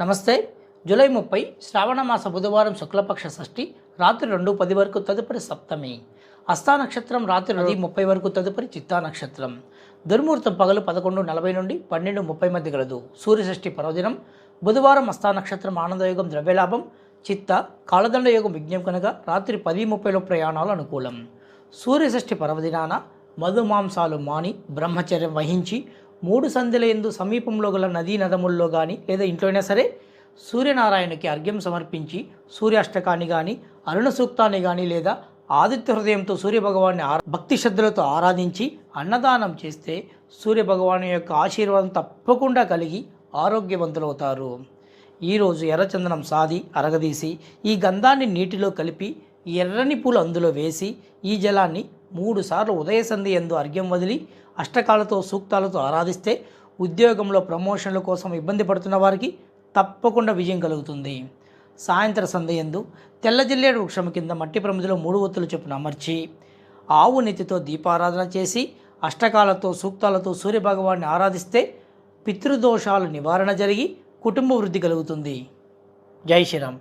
నమస్తే. జూలై ముప్పై శ్రావణ మాస బుధవారం శుక్లపక్ష షష్ఠి రాత్రి రెండు పది వరకు తదుపరి సప్తమి. హస్తా నక్షత్రం రాత్రి నది ముప్పై వరకు తదుపరి చిత్తా నక్షత్రం. దుర్ముహూర్తం పగలు పదకొండు నలభై నుండి పన్నెండు ముప్పై మధ్య గలదు. సూర్యషష్ఠి పర్వదినం. బుధవారం హస్తా నక్షత్రం ఆనందయోగం ద్రవ్యలాభం చిత్త కాలదండ యోగం విజ్ఞం కనుక రాత్రి పది ముప్పైలో ప్రయాణాలు అనుకూలం. సూర్యషష్ఠి పర్వదినాన మధుమాంసాలు మాని బ్రహ్మచర్యం వహించి మూడు సంధ్యల ఎందు సమీపంలో గల నదీ నదముల్లో కానీ లేదా ఇంట్లోనే సరే సూర్యనారాయణకి అర్ఘ్యం సమర్పించి సూర్యాష్టకాన్ని కానీ అరుణ సూక్తాన్ని కానీ లేదా ఆదిత్య హృదయంతో సూర్యభగవాన్ని ఆ భక్తి శ్రద్ధలతో ఆరాధించి అన్నదానం చేస్తే సూర్యభగవాను యొక్క ఆశీర్వాదం తప్పకుండా కలిగి ఆరోగ్యవంతులవుతారు. ఈరోజు ఎర్రచందనం సాది అరగదీసి ఈ గంధాన్ని నీటిలో కలిపి ఎర్రని పూలు అందులో వేసి ఈ జలాన్ని మూడు సార్లు ఉదయ సంధి ఎందు అర్ఘ్యం వదిలి అష్టకాలతో సూక్తాలతో ఆరాధిస్తే ఉద్యోగంలో ప్రమోషన్ల కోసం ఇబ్బంది పడుతున్న వారికి తప్పకుండా విజయం కలుగుతుంది. సాయంత్ర సంధి ఎందు తెల్ల జిల్లేడు వృక్షం కింద మట్టి ప్రమిదిలో మూడు ఒత్తులు చొప్పున అమర్చి ఆవు నెత్తితో దీపారాధన చేసి అష్టకాలతో సూక్తాలతో సూర్యభగవాన్ని ఆరాధిస్తే పితృదోషాలు నివారణ జరిగి కుటుంబ వృద్ధి కలుగుతుంది. జై శ్రీరామ్.